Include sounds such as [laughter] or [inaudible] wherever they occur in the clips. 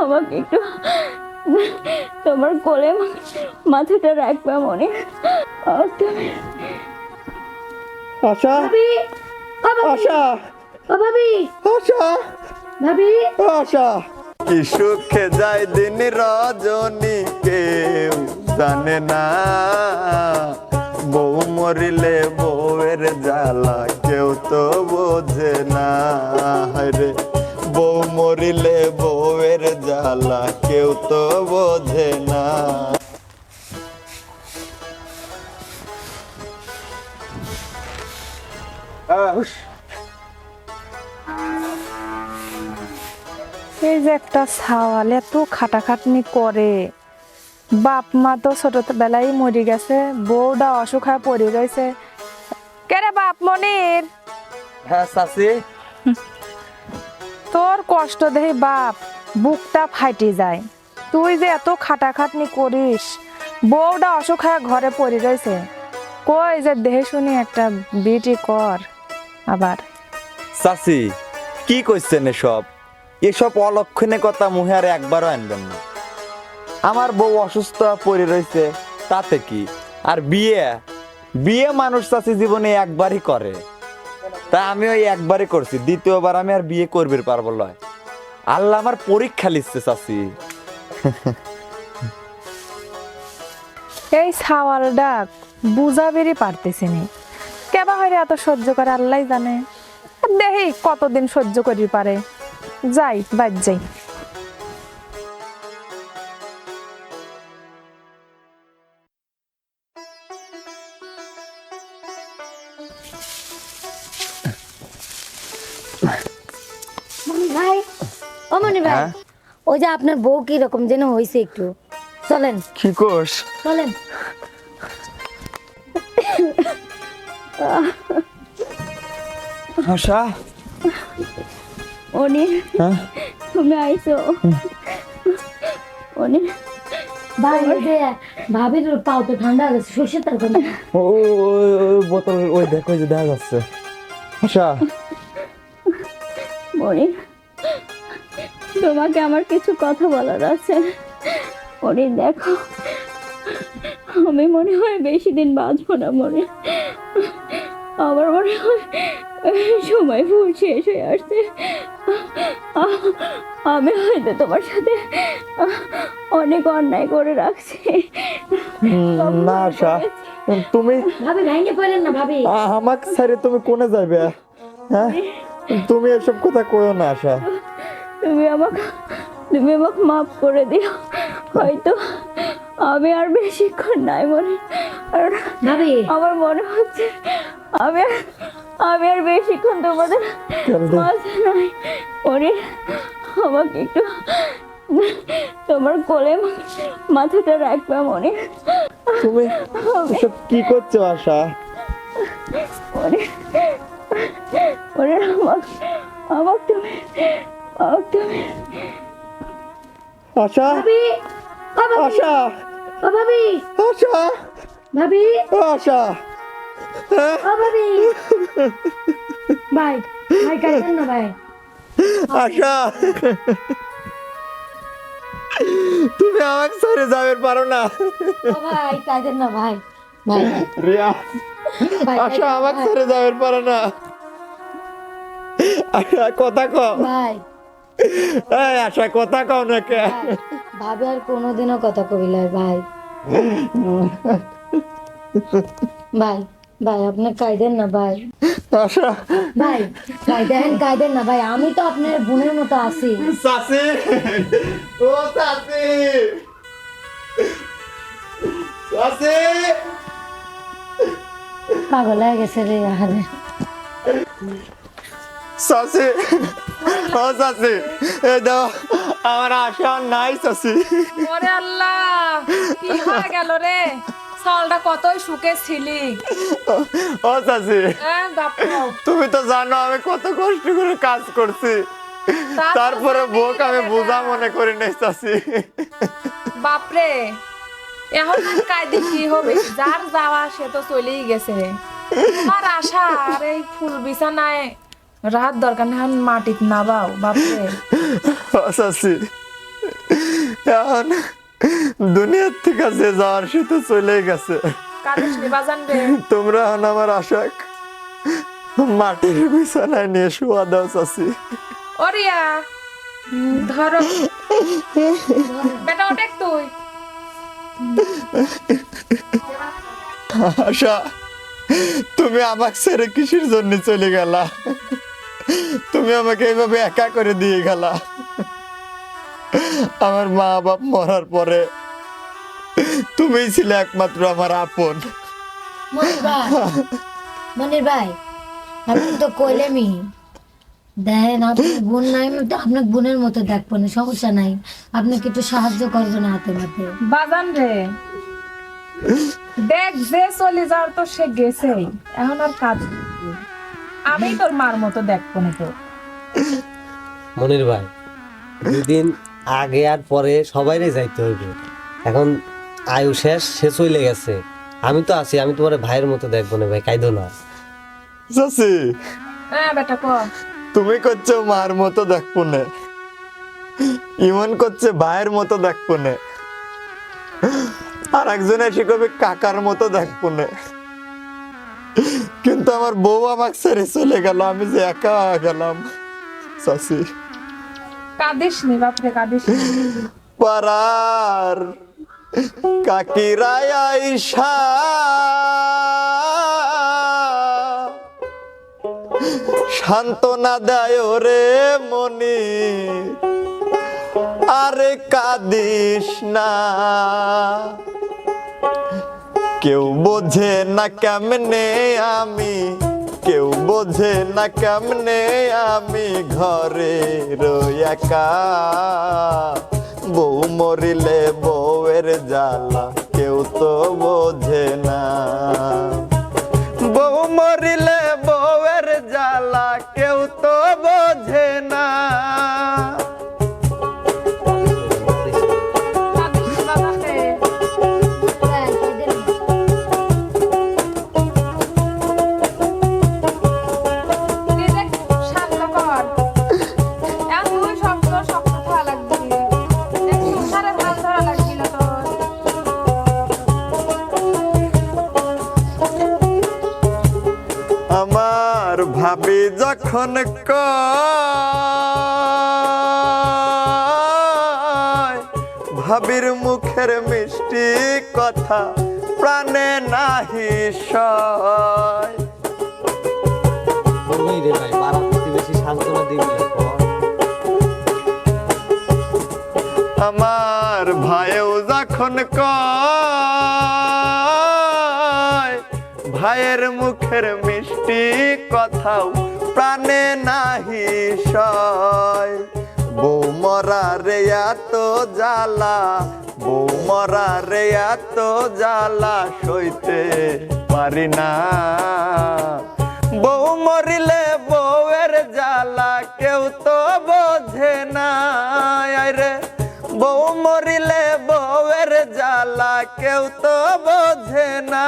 আমাকে একটু তোমার কোলে মাথাটা রাখবে মনে। আশা। আশা। ভাবি। আশা। ভাবি। আশা। কি সুখে যায় দিন রজনী কেউ জানে না। বউ মরিলে বউয়ের জ্বালা কেউ তো বোঝে না। রে বউ মরিলে বউয়ের জ্বালা কেউ তো বোঝে না। এই যে একটা ছাওয়াল এত খাটাখাটনি করে। বাপ মা তো ছোটবেলায় মরে গেছে বউটা অসুখ হয়ে পড়ে রয়েছে কেরে বাপ মনির? হ্যাঁ তোর কষ্ট দেহে বাপ। বুকটা ফাইটে যায়। তুই যে এত খাটাখাটনি করিস, বউটা অসুখ হয়ে ঘরে পড়ে রয়েছে। কই যে দেহে শুনি একটা বিটি কর আবার। চাষি কি কইছেন এসব? এসব অলক্ষণে কথা মুহে আর একবারও আনবেন না। আমার বউ অসুস্থ পড়ে রয়েছে, তাতে কি? আর বিয়ে? বিয়ে মানুষ চাষি জীবনে একবারই করে। তা আমি ওই একবারই করছি, দ্বিতীয়বার আমি আর বিয়ে করবে পারব লয়। আল্লাহ আমার পরীক্ষা লিখছে চাষি এই ছাওয়াল ডাক বুঝাবেরই পারতেছি নি। কেবা হয়রে এত সহ্য করে আল্লাহ জানে। দেহি কতদিন সহ্য করি পারে। যাই বাদ যাই। মনি ভাই। ও মনি ভাই হ্যাঁ? ওই যে আপনার বউ কি রকম যেন হয়েছে একটু। চলেন। কি কোষ? চলেন। আশা? অনির হ্যাঁ? তুমি আইছো। অনির ভাই ওই যে ভাবির পাও তো ঠান্ডা গেছে সর্ষে তরকারি। ও ওই ওই বোতল ওই দেখো ওই যে দেখা যাচ্ছে। আশা? তোমাকে আমার কিছু কথা বলার আছে। মনির দেখো আমি মনে হয় বেশি দিন বাঁচবো না মনে। আমার মনে হয় সময় ফুল শেষ হয়ে আসছে। আমি হয়তো তোমার সাথে অনেক অন্যায় করে রাখছি। না আশা। তুমি ভাবি ভেঙে পড়লেন না ভাবি। আমাকে ছেড়ে তুমি কোনে যাবে হ্যাঁ? তুমি এসব কথা কইও না আশা। তুমি আমাকে তুমি আমাকে মাফ করে দিও। হয়তো আমি আর বেশিক্ষণ নাই মনে ভাবি। আমার মনে হচ্ছে আমি আর আমি আর বেশিক্ষণ তোমাদের? মাঝে নাই। মনে আমাকে একটু তোমার কোলে মাথাটা রাখবে মনে। তুমি এসব কি করছ আশা? মনে মনে আমাকে আমাকে আমাকে তুমি আশা? ভাবি ও ভাবি। আশা? ভাবি। আশা? ভাবি। আশা? হ্যাঁ? ভাবি। ভাই ভাই কাটেন না ভাই? আশা? তুমি আমাকে ছেড়ে যাবে পারো না। ভাই কাটেন না ভাই? ভাই। রিয়া আশা আমাকে। ছেড়ে যাবে পারো না। আশা কথা কও। ভাই। এই আশা কথা কও না কে? ভাবি আর কোনোদিনও কথা কবিল ভাই। ভাই ভাই আপনি কায়দেন না ভাই। আশা ভাই দেখেন কায়দেন না ভাই। আমি তো আপনার বোনের মতো আছি। সাসি! ও সাসি! সাসি! পাগল হয়ে গেছে রে আহারে। সাসি। ও এ দাও আমার আশা নাই ওরে আল্লাহ কি হয়ে গেল রে? কতই সুখে ছিলি? ও হ্যাঁ তুমি তো জানো আমি কত কষ্ট করে কাজ করছি। তারপরে বোক আমি বোঝা মনে করি নাই চাষি বাপরে এখন আর কায়দে কি হবে? যার যাওয়া সে তো চলেই গেছে। আমার আশা আর এই ফুল বিছানায় রাত দরকার না মাটিত নাবাও বাপরে। চাচি এখন দুনিয়ার থেকে যে যাওয়ার সে তো চলে গেছে। তোমরা এখন আমার আশাক মাটির বিছানায় নিয়ে শোয়া দাও চাচি ওরিয়া ধরো। বেটা ওটেক তুই। আশা তুমি আমাকে ছেড়ে কিসের জন্য চলে গেলা? তুমি আমাকে এইভাবে একা করে দিয়ে গেলা। আমার মা বাপ মরার পরে তুমিই ছিলে একমাত্র আমার আপন। মনির ভাই আপনি তো কইলেমি দেখেন আপনি বোন নাই তো আপনার বোনের মতো দেখব না সমস্যা নাই। আপনাকে একটু সাহায্য করব না হাতে হাতে বাজান রে দেখ যে চলে যাওয়ার তো সে গেছেই এখন আর কাজ? আমি তোর মার মতো দেখব না তো। মনির ভাই দুদিন আগে আর পরে সবাইরে যাইতে হইবে। এখন আয়ু শেষ সে চলে গেছে। আমি তো আছি আমি তোমার ভাইয়ের মতো দেখব না ভাই কাইদো না। চাচি হ্যাঁ বেটা ক তুমি করছ মার মতো দেখব না। ইমন করছে ভাইয়ের মতো দেখব না। আর একজন এসে কবে কাকার মতো দেখব না। কিন্তু আমার বউ আমাকে ছেড়ে চলে গেল আমি যে একা গেলাম। চাচি কাঁদিস নি বাপরে কাঁদিস পারার আইসা। সান্ত্বনা দেয় রে মনি। আরে কাদিস না। কেউ বোঝে না কেমনে আমি কেউ বোঝে না কেমনে আমি ঘরে একা। বউ মরিলে বউয়ের জ্বালা কেউ তো বোঝে না। বউ মরিলে বউয়ের জ্বালা কেউ তো বোঝে না। কয় ভাবির মুখের মিষ্টি কথা প্রাণে নাহি সয়। বলবেই রে ভাই পাড়া প্রতিবেশী সান্ত্বনা দিবি আমার ভাইও যখন কয় ভাইয়ের মুখের মিষ্টি কথাও প্রাণে নাহি সয়। বউ মরা রে এত জ্বালা, বউ মরা রে এত জ্বালা, সইতে পারি না। বউ মরিলে বউয়ের জ্বালা, কেউ তো বোঝে না। রে, বউ মরিলে বউয়ের জ্বালা, কেউ তো বোঝে না।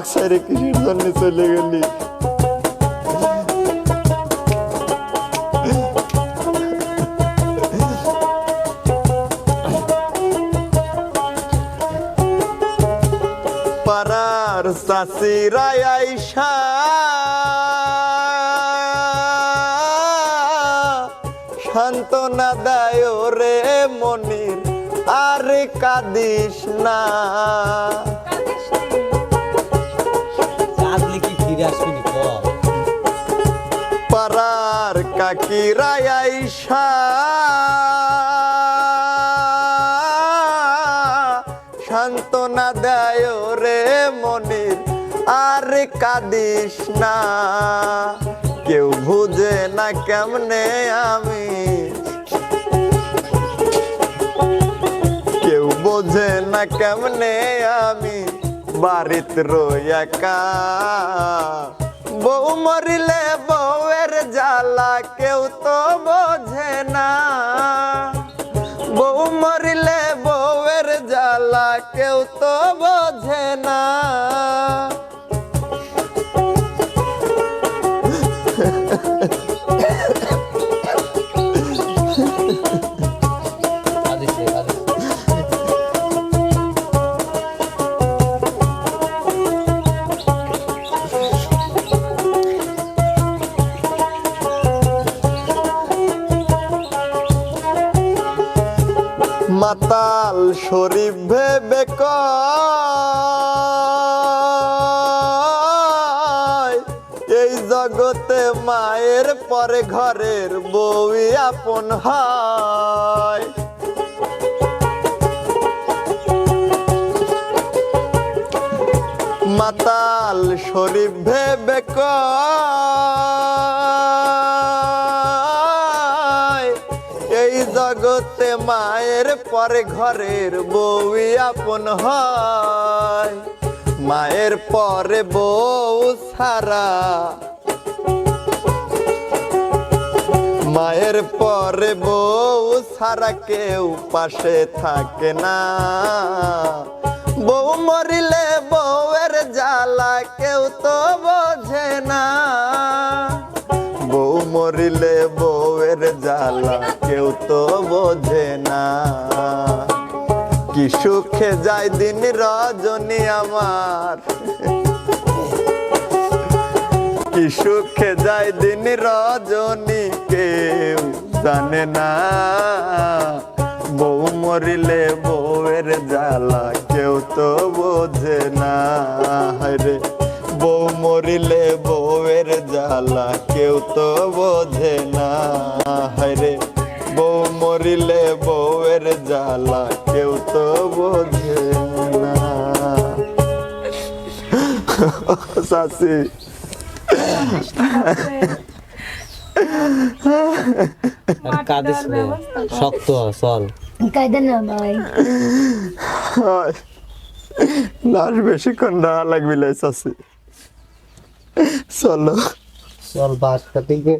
আমার সাইডে কিসের জন্য চলে গেলি। পাড়ার চাষিরা আইসা সান্ত্বনা দেয় রে মনির, আর কাদিস না। কাকিরা আইসা? সান্ত্বনা দেয় রে মনির, আর কাদিস না। কেউ বুঝে না কেমনে আমি। কেউ বোঝে না কেমনে আমি বাড়িত রই একা। বউ মরিলে বউয়ের জ্বালা কেউ তো বোঝে না। বউ মরিলে বউয়ের জ্বালা কেউ তো বোঝে না। কাঁদিছে, [laughs] মাতাল শরীফ ভেবে এই জগতে মায়ের পরে ঘরের বউই আপন হয়। মাতাল শরীফ ভেবে কয়, মায়ের পরে ঘরের বউই আপন হয়। মায়ের পরে বউ সারা মায়ের পরে বউ সারা কেউ পাশে থাকে না। বউ মরিলে বউয়ের জ্বালা কেউ তো বোঝে না। মরিলে বউয়ের জ্বালা, কেউ তো বোঝে না। কি সুখে যায় দিন রজনী আমার। কি সুখে যায় দিন রজনী, কেউ জানে না। বউ মরিলে বউয়ের জ্বালা, কেউ তো বোঝে না। রে। বউ মরিলে বউয়ের জ্বালা কেউ তো বোঝে না। রে বউ মরিলে বউয়ের জ্বালা কেউ তো বোঝে না। সাসি। আর কাঁদিস নে। শক্ত চল। কায়দা না ভাই। হয় লাশ বেশিক্ষণ না লাগবি লাইসাসি চলো চল বাসটা থেকে